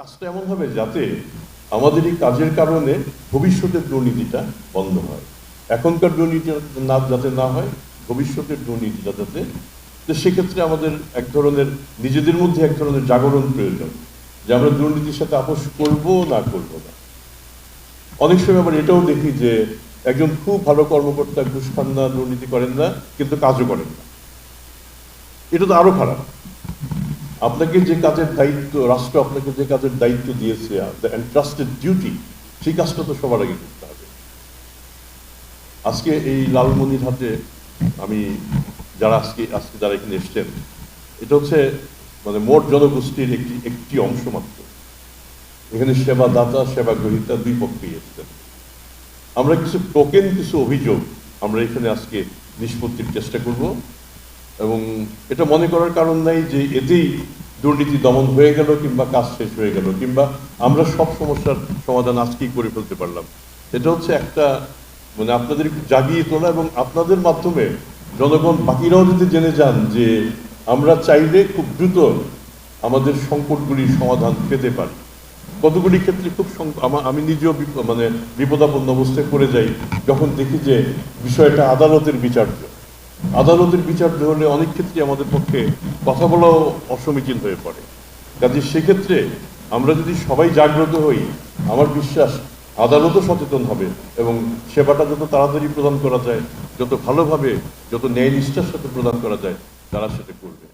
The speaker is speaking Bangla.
কাজটা এমন হবে যাতে আমাদের এই কাজের কারণে ভবিষ্যতের দুর্নীতিটা বন্ধ হয়। এখনকার দুর্নীতি না, যাতে না হয়, ভবিষ্যতের দুর্নীতিটা যাতে, তো সেক্ষেত্রে আমাদের এক ধরনের, নিজেদের মধ্যে এক ধরনের জাগরণ প্রয়োজন যে আমরা দুর্নীতির সাথে আপোষ করব না করব না। অনেক সময় আমরা এটাও দেখি যে একজন খুব ভালো কর্মকর্তা ঘুষ খান না, দুর্নীতি করেন না, কিন্তু কাজও করেন না। এটা তো আরও খারাপ। আপনাকে যে কাজের দায়িত্ব, রাষ্ট্র আপনাকে যে কাজের দায়িত্ব দিয়েছে দ্য এন্ট্রাস্টেড ডিউটি সেই কাজটা তো সবার আগে করতে হবে। আজকে এই লালমনিরহাটে আমি যারা আজকে আজকে যারা এখানে এসছেন, এটা হচ্ছে মানে মোট জনগোষ্ঠীর একটি একটি অংশ মাত্র। এখানে সেবা দাতা সেবা গ্রহীতা দুই পক্ষেই এসছেন। আমরা কিছু টোকেন, কিছু অভিযোগ আমরা এখানে আজকে নিষ্পত্তির চেষ্টা করব। এবং এটা মনে করার কারণ নাই যে এতেই দুর্নীতি দমন হয়ে গেল কিংবা কাজ শেষ হয়ে গেল, কিংবা আমরা সব সমস্যার সমাধান আজকেই করে ফেলতে পারলাম। এটা হচ্ছে একটা মানে আপনাদের জাগিয়ে তোলা এবং আপনাদের মাধ্যমে জনগণ, বাকিরাও যদি জেনে যান যে আমরা চাইলে খুব দ্রুত আমাদের সংকটগুলির সমাধান পেতে পারি। কতগুলি ক্ষেত্রে খুব আমি নিজেও মানে বিপদাপন্ন অবস্থায় পড়ে যাই, যখন দেখি যে বিষয়টা আদালতের বিচার্য। আদালতের বিচার ধরলে অনেক ক্ষেত্রে আমাদের পক্ষে কথা বলাও অসমীচীন হয়ে পড়ে। কাজে সেক্ষেত্রে আমরা যদি সবাই জাগ্রত হই, আমার বিশ্বাস আদালতও সচেতন হবে এবং সেবাটা যত তাড়াতাড়ি প্রদান করা যায়, যত ভালোভাবে, যত ন্যায় নিষ্ঠার সাথে প্রদান করা যায়, তারা সেটা করবে।